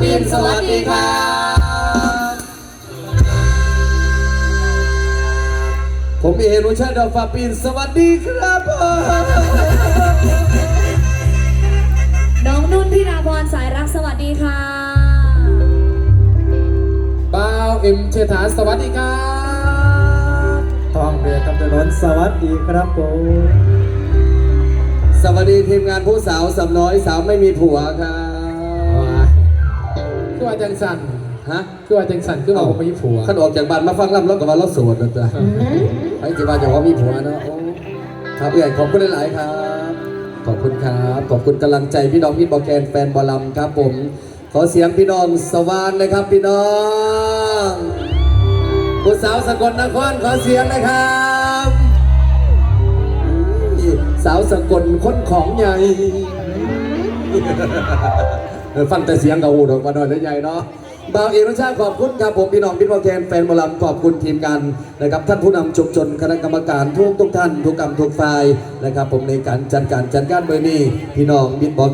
ปินสวัสดีครับผมเอรุชาติดอกฟ้าปินสวัสดีครับผมน้องนุ่นพิราพรสายรักสวัสดีค่ะบ่าวเอ็มเชษฐาสวัสดีครับทองเรือกับถนนสวัสดีครับผมสวัสดีทีมงานผู้สาวสำน้อยสาวไม่มีผัวครับ คือว่าจังสันฮะคือว่าจังสันคือว่าผมไม่มีผัวขันออกจากบ้านมาฟังลำแล้วกับว่าเราโสดนะจ๊ะไอ้ที่ว่าจะว่ามีผัวเนอะโอ้ครับเอื่อยขอบคุณหลาย ๆ ครับ ขอบคุณครับ ขอบคุณกำลังใจพี่น้องพี่บอแกนแฟนบอลลัมครับผม ขอเสียงพี่น้องสวานนะครับ พี่น้องผู้สาวสกลนครขอเสียงนะครับนี่สาวสกลคนของใหญ่ เออฟังแต่เสียงกับอูดออกมาหน่อยแล้วใหญ่เนาะบ่าวเอกรชาขอบคุณครับผมพี่น้องพี่น้องแกนแฟนบอลลัมขอบคุณทีมงานนะครับท่านผู้นำชุมชนคณะกรรมการทุกทุกท่านทุกกรรมทุกฝ่ายนะครับผมในการจัดการจัดการเบอร์นี้พี่น้องบิดบอล